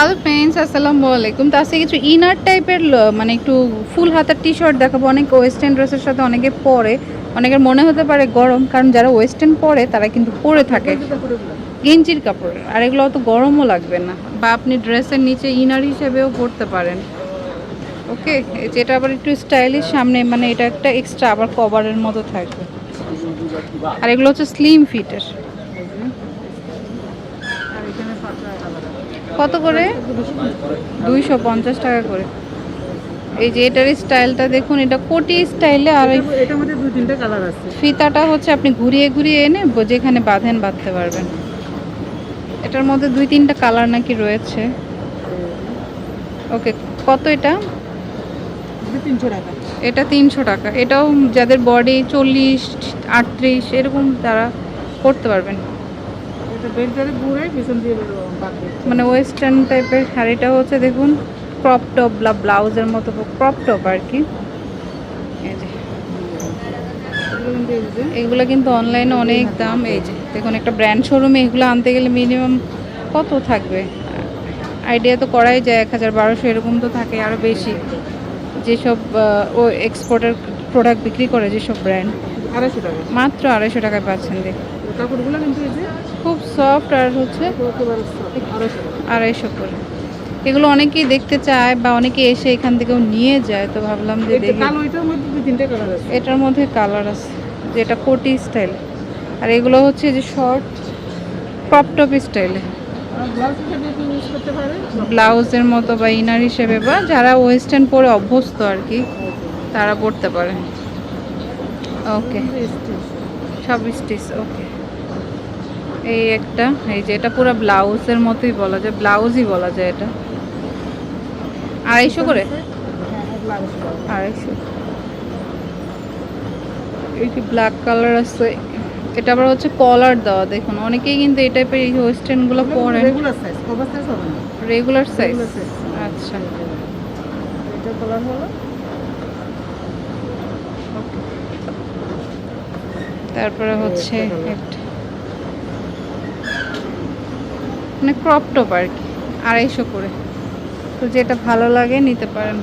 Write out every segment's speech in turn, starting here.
Hello friends আসসালামু আলাইকুম তার সাথে কিছু ইনার টাইপের মানে একটু ফুল হাতার টি শার্ট দেখাবো। অনেক ওয়েস্টার্ন ড্রেসের সাথে অনেকে পরে। অনেকের মনে হতে পারে গরম, কারণ যারা ওয়েস্টার্ন পরে, তারা কিন্তু পরে থাকে। গেঞ্জির কাপড়। আর এগুলো অত গরমও লাগবে না। বা আপনি ড্রেসের নিচে ইনার হিসেবেও পরতে পারেন। ওকে যেটা আবার একটু স্টাইলিশ সামনে মানে এটা একটা এক্সট্রা আবার কভারের মতো থাকবে। আর এগুলো হচ্ছে স্লিম ফিটের কত করে? দুইশো পঞ্চাশ টাকা করে। এই যে এটার স্টাইলটা দেখুন এটা কোটি স্টাইলে আর এটার মধ্যে দুই তিনটা কালার আছে। ফিতাটা হচ্ছে আপনি ঘুরিয়ে ঘুরিয়ে এনে যেখানে বাঁধেন বাঁধতে পারবেন। এটার মধ্যে দুই তিনটা কালার নাকি রয়েছে। ওকে কত এটা? এটা তিনশো টাকা। এটা তিনশো টাকা। এটাও যাদের বডি চল্লিশ আটত্রিশ এরকম তারা করতে পারবেন। মানে ওয়েস্টার্ন টাইপের শাড়িটা হচ্ছে দেখুন ক্রপ টপ বা ব্লাউজের মতো ক্রপ টপ আর কি। এই যে। এগুলো কিন্তু অনলাইনে অনেক দাম এই যে। দেখুন একটা ব্র্যান্ড শোরুমে এগুলো আনতে গেলে মিনিমাম কত থাকবে? আইডিয়া তো করাই যায় এক হাজার বারোশো এরকম তো থাকে আরও বেশি। যেসব ও এক্সপোর্টের প্রোডাক্ট বিক্রি করে যেসব ব্র্যান্ড আড়াইশো টাকা। মাত্র আড়াইশো টাকায় পাচ্ছেন দেখ কাপড়গুলো কিন্তু এই যে খুব সফট আর হচ্ছে আড়াইশো করে। এগুলো অনেকেই দেখতে চায় বা অনেকে এসে এখান থেকেও নিয়ে যায় তো ভাবলাম যে এটার মধ্যে কালার আছে। যেটা কোটি স্টাইল আর এগুলো হচ্ছে যে শর্ট ক্রপ টপ স্টাইলে ব্লাউজের মতো বা ইনার হিসেবে বা যারা ওয়েস্টার্ন পরে অভ্যস্ত আর কি তারা পরতে পারে। ওকে সব স্টিচ ওকে এই একটা এই যে এটা পুরো ব্লাউজের মতোই বলা যায় ব্লাউজই বলা যায় এটা। আড়াইশো করে? আড়াইশো। এই যে ব্ল্যাক কালার আছে এটা আবার হচ্ছে কলার দেওয়া দেখুন। অনেকেই কিন্তু এই টাইপের এই ওয়েস্টার্নগুলো পরে। রেগুলার সাইজ ওভার সাইজ হবে না। রেগুলার সাইজ আচ্ছা। এটা কালার হলো। তারপরে হচ্ছে একটা একটা মানে ক্রপ টপ আর কি আড়াইশো করে। তো যেটা ভালো লাগে নিতে পারেন।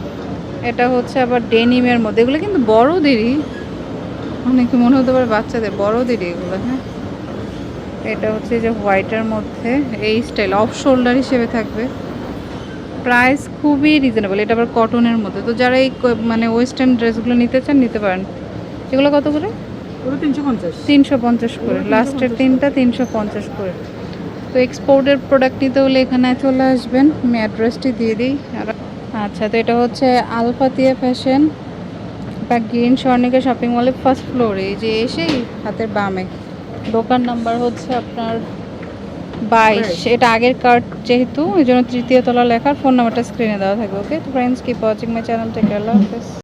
এটা হচ্ছে আবার ডেনিমের মধ্যে। এগুলো কিন্তু বড়দেরই। অনেকে মনে হতে পারে বাচ্চাদের বড়দেরই এগুলো হ্যাঁ? এটা হচ্ছে যে হোয়াইটের মধ্যে এই স্টাইল অফ শোল্ডার হিসেবে থাকবে। প্রাইস খুবই রিজনেবল এটা আবার কটনের মধ্যে। তো যারা এই মানে ওয়েস্টার্ন ড্রেসগুলো নিতে চান নিতে পারেন। এগুলো কত করে? তিনশো পঞ্চাশ। তিনশো পঞ্চাশ করে। লাস্টের 350 তিনটা তিনশো পঞ্চাশ করে। তো এক্সপোর্টের প্রোডাক্ট নিতে হলে এখানে চলে আসবেন। আমি অ্যাড্রেসটি দিয়ে দিই। আচ্ছা তো এটা হচ্ছে আলফাতিয়া ফ্যাশন বা গ্রিন স্বর্ণিকা শপিং মলের ফার্স্ট ফ্লোরে এই যে এসেই হাতের বামে। দোকান নাম্বার হচ্ছে আপনার বাইশ। এটা আগের কার্ড যেহেতু এই জন্য তৃতীয় তলা লেখার ফোন নাম্বারটা স্ক্রিনে দেওয়া থাকবে ওকে তো friends keep watching my channel take আল্লাহ হাফেজ।